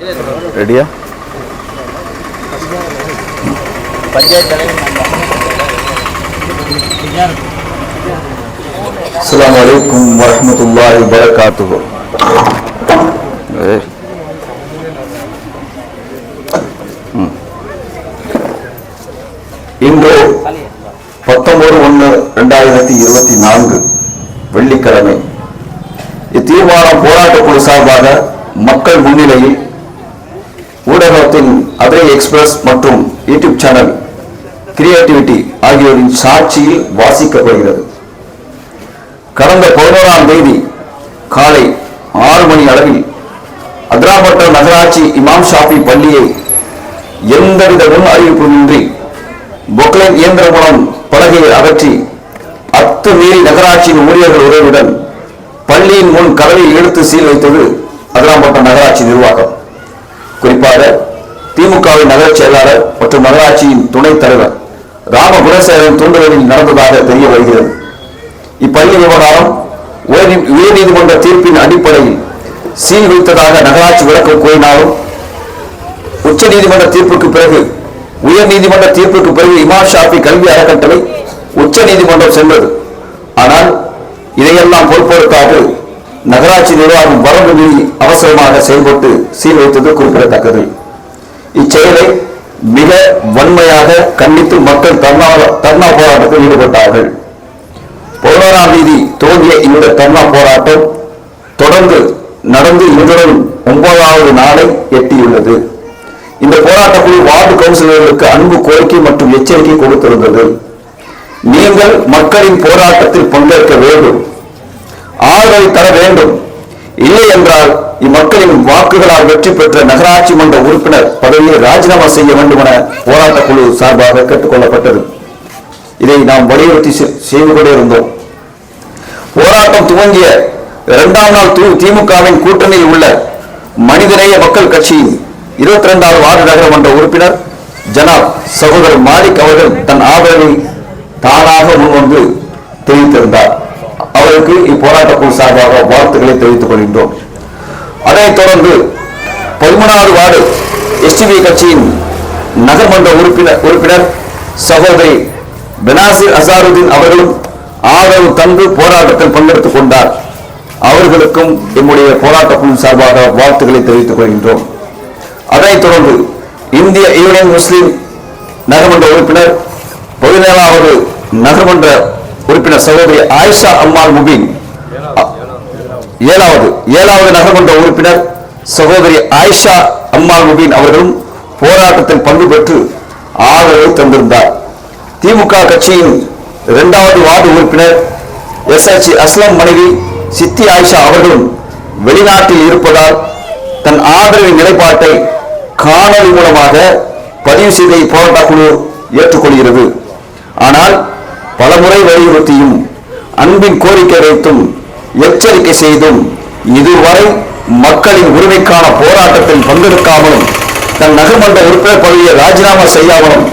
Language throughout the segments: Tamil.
ரெடியா அஸ்ஸலாமு அலைக்கும் வரஹ்மத்துல்லாஹி வபரகாத்துஹு ஏய். ம். இன்று பத்தொன்பது ஒன்று ரெண்டாயிரத்தி இருபத்தி நான்கு வெள்ளிக்கிழமை இத்தீர்மானம் போராட்ட குழு சார்பாக மக்கள் முன்னிலையில் ஊடகத்தின் அதே எக்ஸ்பிரஸ் மற்றும் யூடியூப் சேனல் கிரியேட்டிவிட்டி ஆகியோரின் சாட்சியில் வாசிக்கப்படுகிறது. கடந்த பதினோராம் தேதி காலை ஆறு மணி அளவில் அத்ராபட்டம் நகராட்சி இமாம் ஷாஃபி பள்ளியை எந்தவித முன் அறிவிப்புமின்றி பொக்லைன் இயந்திரம் மூலம் பலகையை அகற்றி அத்துமீறி நகராட்சியின் ஊழியர்கள் உதவியுடன் பள்ளியின் முன் கதவை எடுத்து சீல் வைத்தது அதிராம்பட்டம் நகராட்சி நிர்வாகம். குறிப்பாக திமுகவின் நகர செயலாளர் மற்றும் நகராட்சியின் துணைத் தலைவர் ராம குணசேகரன் தூண்டுதலில் நடந்ததாக தெரிய வருகிறது. இப்பள்ளி விவகாரம் உயர்நீதிமன்ற தீர்ப்பின் அடிப்படையில் சீர்குலைத்ததாக நகராட்சி விளக்கம் கூறினாலும் உச்ச நீதிமன்ற தீர்ப்புக்கு பிறகு உயர் நீதிமன்ற தீர்ப்புக்கு பிறகு இமாம் ஷாஃபி கல்வி அறக்கட்டளை உச்ச நீதிமன்றம் சென்றது. ஆனால் இதையெல்லாம் பொறுப்பெடுக்காது நகராட்சி நிர்வாகம் வரம்பு மீறி அவசரமாக செயல்பட்டு சீல் வைத்தது குறிப்பிடத்தக்கது. இச்செயலை மிக வன்மையாக கண்டித்து மக்கள் தர்ணா தர்ணா போராட்டத்தில் ஈடுபட்டார்கள். பதினோராம் தேதி துவங்கிய இந்த தர்ணா போராட்டம் தொடர்ந்து நடந்து இன்றுடன் ஒன்பதாவது நாளை எட்டியுள்ளது. இந்த போராட்டத்தில் வார்டு கவுன்சிலர்களுக்கு அன்பு கோரிக்கை மற்றும் எச்சரிக்கை கொடுத்திருந்தது. நீங்கள் மக்களின் போராட்டத்தில் பங்கேற்க வேண்டும். ஆதரவை தர வேண்டும். இல்லை என்றால் இம்மக்களின் வாக்குகளால் வெற்றி பெற்ற நகராட்சி மன்ற உறுப்பினர் பதவியை ராஜினாமா செய்ய வேண்டும் என போராட்ட குழு சார்பாக கேட்டுக்கொள்ளப்பட்டது. இதை நாம் வலியுறுத்தி செ- செய்து கொண்டே இருந்தோம். போராட்டம் துவங்கிய இரண்டாம் நாள் திமுகவின் கூட்டணியில் உள்ள மனிதநேய மக்கள் கட்சியின் இருபத்தி இரண்டாவது வார்டு நகரமன்ற உறுப்பினர் ஜனாப் சகோதரர் மாலிக் அவர்கள் தன் ஆதரவை தானாக முன்வந்து தெரிவித்திருந்தார். அவருக்கு இப்போராட்ட குழு சார்பாக வாழ்த்துக்களை தெரிவித்துக் கொள்கின்றோம். அதைத் தொடர்ந்து பதிமூணாவது வார்டு எஸ்டிபி கட்சியின் நகர்மன்ற உறுப்பினர் உறுப்பினர் சகோதரி பெனாசிர் அசாருதீன் அவர்களும் ஆதரவு தந்து போராட்டத்தில் பங்கெடுத்துக் கொண்டார். அவர்களுக்கும் எம்முடைய போராட்ட குழு சார்பாக வாழ்த்துக்களை தெரிவித்துக் கொள்கின்றோம். அதைத் தொடர்ந்து இந்திய யூனியன் முஸ்லிம் நகர்மன்ற உறுப்பினர் பதினேழாவது நகர்மன்ற உறுப்பினர் சகோதரி ஆயிஷா அம்மாள் முபின். ஏழாவது ஏழாவது நகர்மன்ற உறுப்பினர் சகோதரி ஆயிஷா அம்மாள் முபின் அவர்களும் போராட்டத்தில் பங்கு பெற்று ஆதரவு தந்திருந்தார். திமுக கட்சியின் இரண்டாவது வார்டு உறுப்பினர் எஸ் எச் அஸ்லம் மனைவி சித்தி ஆயிஷா அவர்களும் வெளிநாட்டில் இருப்பதால் தன் ஆதரவின் நிலைப்பாட்டை காணொலி மூலமாக பதிவு செய்த போராட்ட குழு ஏற்றுக்கொள்கிறது. ஆனால் பலமுறை வலியுறுத்தியும் அன்பின் கோரிக்கை வைத்தும் எச்சரிக்கை செய்தும் இதுவரை மக்களின் உரிமைக்கான போராட்டத்தில் பங்கெடுக்காமலும் தன் நகர்மன்ற உறுப்பினர் பதவியை ராஜினாமா செய்யாமலும்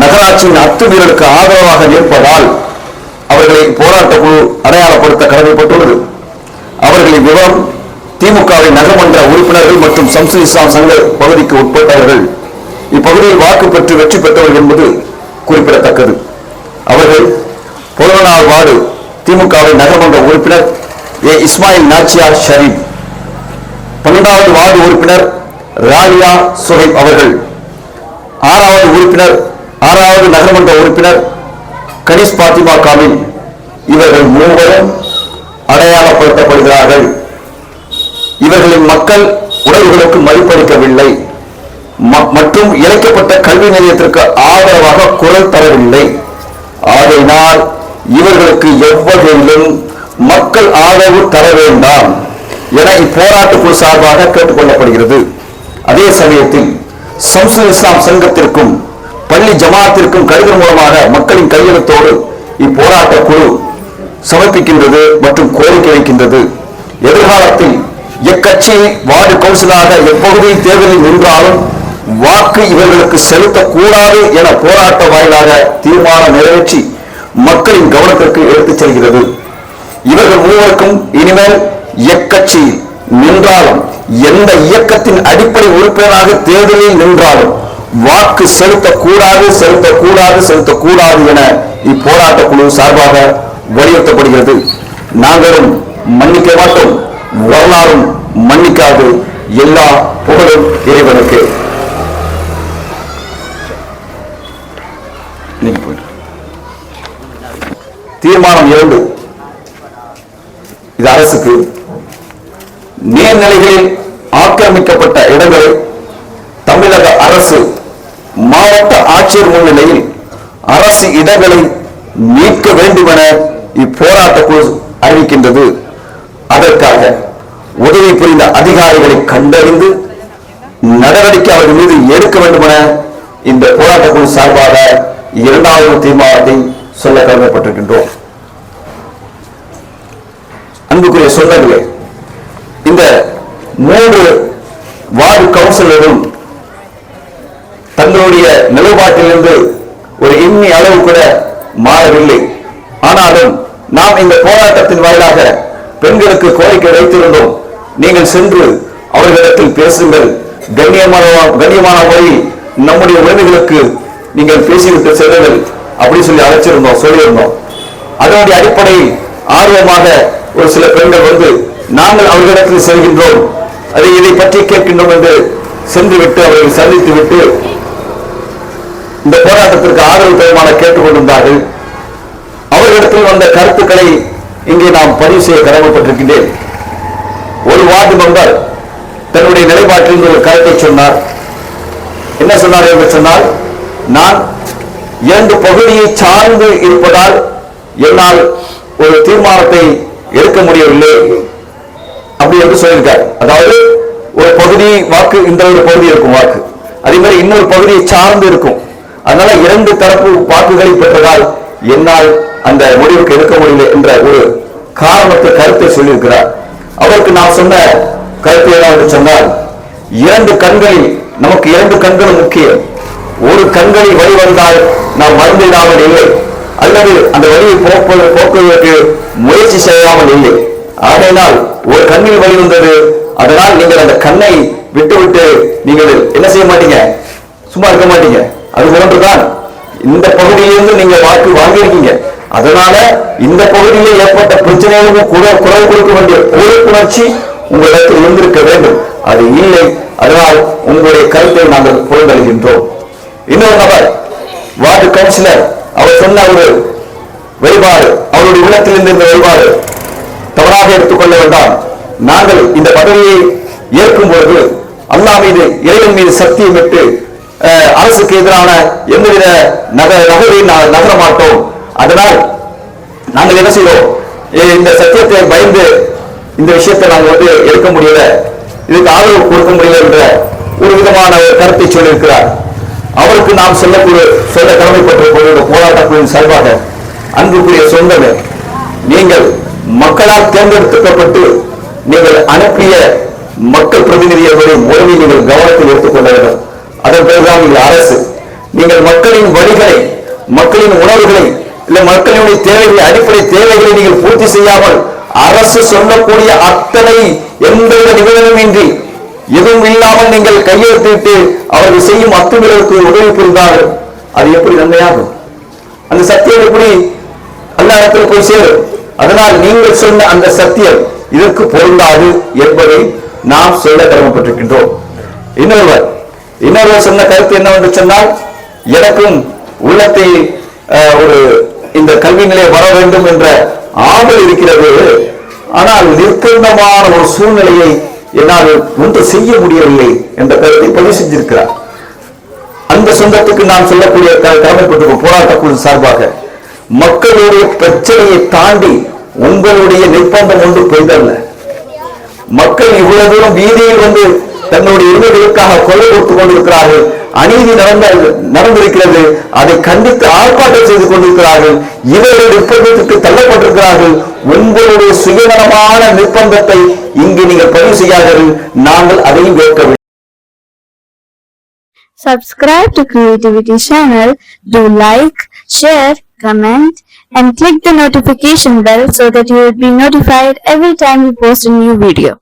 நகராட்சியின் அத்துமீறலுக்கு ஆதரவாக நிற்பதால் அவர்களை போராட்ட குழு அடையாளப்படுத்த கடமைப்பட்டுள்ளது. அவர்களின் விவரம் திமுகவின் நகர்மன்ற உறுப்பினர்கள் மற்றும் சம்சு இஸ்லாம் சங்க பகுதிக்கு உட்பட்டவர்கள் இப்பகுதியில் வாக்கு பெற்று வெற்றி பெற்றவர்கள் என்பது குறிப்பிடத்தக்கது. அவர்கள் பொதுநாள் வார்டு திமுகவின் நகர்மன்ற உறுப்பினர் ஏ. இஸ்மாயில் நாச்சியார் ஷரீப். பன்னெண்டாவது வார்டு உறுப்பினர் ராலியா சுஹைப் அவர்கள். ஆறாவது உறுப்பினர் ஆறாவது நகர்மன்ற உறுப்பினர் கனிஷ் பாத்திமா காமில் இவர்கள் மூவரும் அடையாளப்படுத்தப்படுகிறார்கள். இவர்களின் மக்கள் உணர்வுகளுக்கு மதிப்பளிக்கவில்லை. ம- மற்றும் இழைக்கப்பட்ட கல்வி நிலையத்திற்கு ஆதரவாக குரல் தரவில்லை. ஆகையினால் இவர்களுக்கு எவ்வகையிலும் மக்கள் ஆதரவு தர வேண்டாம் என இப்போராட்ட குழு சார்பாக கேட்டுக்கொள்ளப்படுகிறது. அதே சமயத்தில் சம்சுல் இஸ்லாம் சங்கத்திற்கும் பள்ளி ஜமாத்திற்கும் கடிதம் மூலமாக மக்களின் கையெழுத்தோடு இப்போராட்ட குழு சமர்ப்பிக்கின்றது மற்றும் கோரிக்கை வைக்கின்றது. எதிர்காலத்தில் எக்கட்சி வார்டு கவுன்சிலாக எப்பகுதியில் தேர்தலில் நின்றாலும் வாக்கு இவர்களுக்கு செலுத்தக்கூடாது என போராட்ட வாயிலாக தீர்மானம் நிறைவேற்றி மக்களின் கவனத்திற்கு எடுத்துச் செல்கிறது. இவர்கள் மூவருக்கும் இனிமேல் எக்கட்சி நின்றாலும் எந்த இயக்கத்தின் அடிப்படை உறுப்பினராக தேர்தலில் நின்றாலும் வாக்கு செலுத்தக்கூடாது செலுத்தக்கூடாது செலுத்தக்கூடாது என இப்போராட்ட குழு சார்பாக வலியுறுத்தப்படுகிறது. நாங்களும் மன்னிக்க மாட்டோம். வரலாறும் மன்னிக்காது. எல்லா புகழும் இறைவனுக்கு நீங்க போயிட்டு தீர்மானம் இரண்டு. இது அரசுக்கு நீர்நிலைகளில் ஆக்கிரமிக்கப்பட்ட இடங்களை தமிழக அரசு மாவட்ட ஆட்சியர் முன்னிலையில் அரசு இடங்களை மீட்க வேண்டும் என இப்போராட்ட குழு அறிவிக்கின்றது. அதற்காக உதவி புரிந்த அதிகாரிகளை கண்டறிந்து நடவடிக்கை அவர்கள் மீது எடுக்க வேண்டும் என இந்த போராட்ட குழு சார்பாக இரண்டாவது தீர்மானத்தை சொல்ல கடமைப்பட்டிருக்கின்றோம். அன்புக்குரிய இந்த மூன்று வார்டு கவுன்சிலரும் தங்களுடைய நிலைப்பாட்டிலிருந்து ஒரு எண்ணி அளவு கூட மாறவில்லை. ஆனாலும் நாம் இந்த போராட்டத்தின் வாயிலாக பெண்களுக்கு கோரிக்கை வைத்திருந்தோம். நீங்கள் சென்று அவர்களிடத்தில் பேசுங்கள். கண்ணியமான கண்ணியமான முறையில் நம்முடைய உறவுகளுக்கு நீங்கள் பேசிவிட்டு செல்லுங்கள். அப்படின்னு சொல்லி அழைச்சிருந்தோம் சொல்லியிருந்தோம். அதனுடைய அடிப்படையில் ஆர்வமாக ஒரு சில பெண்கள் வந்து நாங்கள் அவர்களிடத்தில் செல்கின்றோம். அதை இதை பற்றி கேட்கின்றோம் என்று சென்று விட்டு அவர்களை சந்தித்து விட்டு இந்த போராட்டத்திற்கு ஆதரவு தருமான கேட்டுக்கொண்டிருந்தார்கள். அவர்களிடத்தில் வந்த கருத்துக்களை இங்கே நாம் பதிவு செய்ய கடமைப்பட்டிருக்கின்றேன். ஒரு வார்டு மெம்பர் தன்னுடைய நிலைப்பாட்டில் ஒரு கருத்தை சொன்னார். என்ன சொன்னார் என்று சொன்னால் நான் இரண்டு பகுதியை சார்ந்து இருப்பதால் என்னால் ஒரு தீர்மானத்தை எடுக்க முடியவில்லை. அப்படி என்று சொல்லியிருக்கார். அதாவது ஒரு பகுதி வாக்கு இந்த ஒரு பகுதி இருக்கும் வாக்கு. அதே மாதிரி இன்னொரு பகுதியை சார்ந்து இருக்கும். அதனால இரண்டு தரப்பு வாக்குகளை பெற்றதால் என்னால் அந்த முடிவுக்கு எடுக்க முடியல என்ற ஒரு காரணத்தை கருத்தை சொல்லியிருக்கிறார். அவருக்கு நான் சொன்ன கருத்து என்ன சொன்னால் இரண்டு கண்களில் நமக்கு இரண்டு கண்களும் முக்கியம். ஒரு கண்களில் வழி வந்தால் நாம் மறந்துவிடாமல் இல்லை. அல்லது அந்த வழியை போக்குவது போக்குவதற்கு முயற்சி செய்யாமல் இல்லை. ஆகையினால் ஒரு கண்ணில் வழி வந்தது. அதனால் நீங்கள் அந்த கண்ணை விட்டுவிட்டு நீங்கள் என்ன செய்ய மாட்டீங்க? சும்மா இருக்க மாட்டீங்க. அது போன்றுதான் இந்த பகுதியிலிருந்து நீங்க வாக்கு வாங்கியிருக்கீங்க. அதனால இந்த பகுதியில் ஏற்பட்ட பிரச்சனைகளுக்கும் குரல் குரல் கொடுக்க வேண்டிய பொறுப்புணர்ச்சி உங்களிடத்தில் இருந்திருக்க வேண்டும். அது இல்லை. அதனால் உங்களுடைய கருத்தை நாங்கள் புரிந்தளிக்கின்றோம் இன்னொரு நபர் வார்டு கவுன்சிலர். அவர் சொன்ன ஒரு வழிபாடு அவருடைய உள்ளத்தில் இருந்த இந்த தவறாக எடுத்துக்கொள்ள வேண்டாம் நாங்கள் இந்த பதவியை ஏற்கும் பொழுது அல்லா மீது இறைவன் மீது சத்தியம் விட்டு அஹ், அரசுக்கு எதிரான எந்தவித நகர நகரையும் நாங்கள் நகர மாட்டோம். அதனால் நாங்கள் என்ன செய்வோம்? இந்த சத்தியத்தை பயந்து இந்த விஷயத்தை நாங்கள் வந்து எடுக்க முடியல. இதுக்கு ஆதரவு கொடுக்க முடியல என்ற ஒரு விதமான கருத்தை சொல்லியிருக்கிறார். அவருக்கு நாம் செல்லக்கூடிய சொல்ல கடமைப்பட்டிருப்பது இந்த சார்பாக அன்புக்குரிய சொந்தமே நீங்கள் மக்களால் தேர்ந்தெடுக்கப்பட்டு நீங்கள் அனுப்பிய மக்கள் பிரதிநிதிகளுடைய முறையை நீங்கள் கவனத்தில் எடுத்துக்கொள்ள வேண்டும். அதன் பிறகுதான் நீங்கள் அரசு நீங்கள் மக்களின் வழிகளை மக்களின் உணர்வுகளை இல்ல மக்களினுடைய தேவைகளை அடிப்படை தேவைகளை நீங்கள் பூர்த்தி செய்யாமல் அரசு சொல்லக்கூடிய அத்தனை எந்தவித இன்றி எதுவும் இல்லாமல் நீங்கள் கையெழுத்திட்டு அவர்கள் செய்யும் அத்துமீறலுக்கு உதவி புரிந்தார்கள். அது எப்படி நன்மையாகும்? அந்த சத்தியம் எப்படி அல்லா இடத்துல போய் சேரும்? அதனால் நீங்கள் சொன்ன அந்த சத்தியம் இதற்கு பொருந்தாது என்பதை நாம் சொல்ல கடமைப்பட்டிருக்கின்றோம். இன்னொருவர் இன்னொருவர் சொன்ன கருத்து என்னவென்று சொன்னால் எனக்கும் உள்ளத்தை அஹ், ஒரு இந்த கல்வி நிலையம் வர வேண்டும் என்ற ஆவல் இருக்கிறது. ஆனால் நிர்பந்தமான ஒரு சூழ்நிலையை என்னால் ஒன்று செய்ய முடியவில்லை என்ற கருத்தை பதிவு செஞ்சிருக்கிறார். அந்த சொந்தத்துக்கு நான் சொல்லக்கூடிய கடமைப்பட்டிருக்கும் போராட்ட குழு சார்பாக மக்களுடைய பிரச்சனையை தாண்டி உங்களுடைய நிர்பந்தம் ஒன்று பெய்தல்ல. மக்கள் இவ்வளவு தூரம் வீதியில் வந்து தங்களுடைய உரிமைகளுக்காக கொலை கொடுத்துக் கொண்டிருக்கிறார்கள். அநீதி நடந்த நடந்திருக்கிறது. அதை கண்டித்து ஆர்ப்பாட்டம் செய்து கொண்டிருக்கிறார்கள். இவர்கள் நிர்பந்தத்துக்கு தள்ளப்பட்டிருக்கிறார்கள். உங்களுடைய சுயநலமான நிர்பந்தத்தை இங்கு நீங்கள் பதிவு செய்யாதீர்கள். நாங்கள் அதையும் கேட்கவில்லை Subscribe to Creativity channel, do like, share, comment and click the notification bell so that you will be notified every time we post a new video.